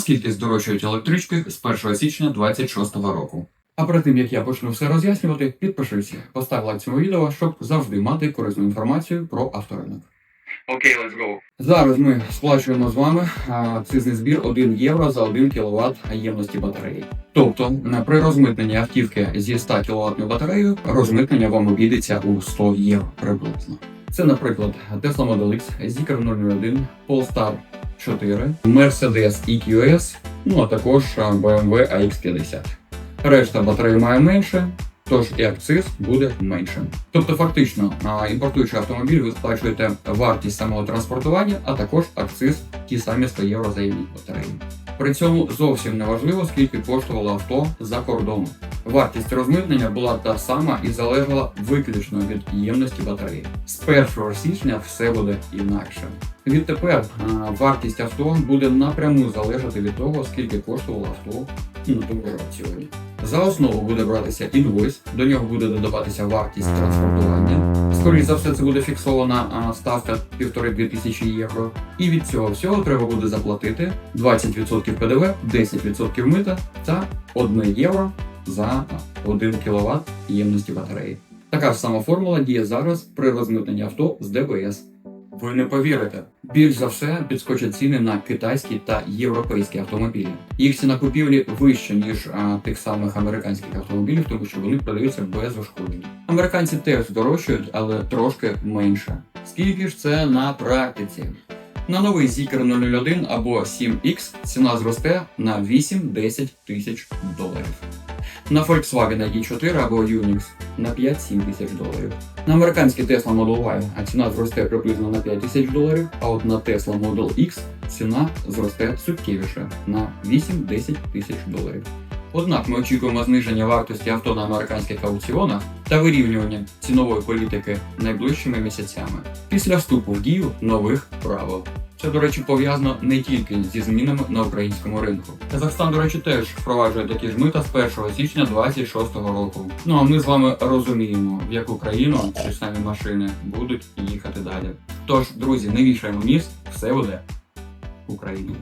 наскільки здорожчають електрички з 1 січня 2026 року. А перед тим як я почну все роз'яснювати, підпишися, постав лайк цьому відео, щоб завжди мати корисну інформацію про авторинок. Окей, let's go. Зараз ми сплачуємо з вами акцизний збір 1 євро за 1 кВт ємності батареї. Тобто при розмитненні автівки зі 100 кВт батареєю розмитнення вам обійдеться у 100 євро приблизно. Це, наприклад, Tesla Model X, Zikr 001, Polestar 4, Mercedes EQS, ну а також BMW AX50. Решта батарей має менше, тож і акциз буде меншим. Тобто, фактично, імпортуючи автомобіль, ви сплачуєте вартість самого транспортування, а також акциз ті самі 100 євро за єдні батареї. При цьому зовсім не важливо, скільки коштувало авто за кордоном. Вартість розмитнення була та сама і залежала виключно від ємності батареї. З 1 січня все буде інакше. Відтепер вартість авто буде напряму залежати від того, скільки коштувало авто на тому раціоні. За основу буде братися інвойс, до нього буде додаватися вартість транспортування. Скоріше за все, це буде фіксована а, ставка 1500 євро. І від цього всього треба буде заплатити 20% ПДВ, 10% мита та 1 євро за 1 кВт ємності батареї. Така ж сама формула діє зараз при розмитненні авто з ДВС. Ви не повірите, більш за все підскочать ціни на китайські та європейські автомобілі. Їх ціна купівлі вища ніж а, тих самих американських автомобілів, тому що вони продаються без ушкоджень. Американці теж здорожчають, але трошки менше. Скільки ж це на практиці? На новий Zikr 001 або 7X ціна зросте на 8-10 тисяч доларів. На Volkswagen ID4 або Unix на 5-7 тисяч доларів. На американський Tesla Model Y ціна зросте приблизно на 5 тисяч доларів, а от на Tesla Model X ціна зросте суттєвіше на 8-10 тисяч доларів. Однак ми очікуємо зниження вартості авто на американських аукціонах та вирівнювання цінової політики найближчими місяцями після вступу в дію нових правил. Це, до речі, пов'язано не тільки зі змінами на українському ринку. Казахстан, до речі, теж впроваджує такі ж мита з 1 січня 2026 року. Ну а ми з вами розуміємо, в яку країну ці самі машини будуть їхати далі. Тож, друзі, не вішаємо ніс, все буде Україною.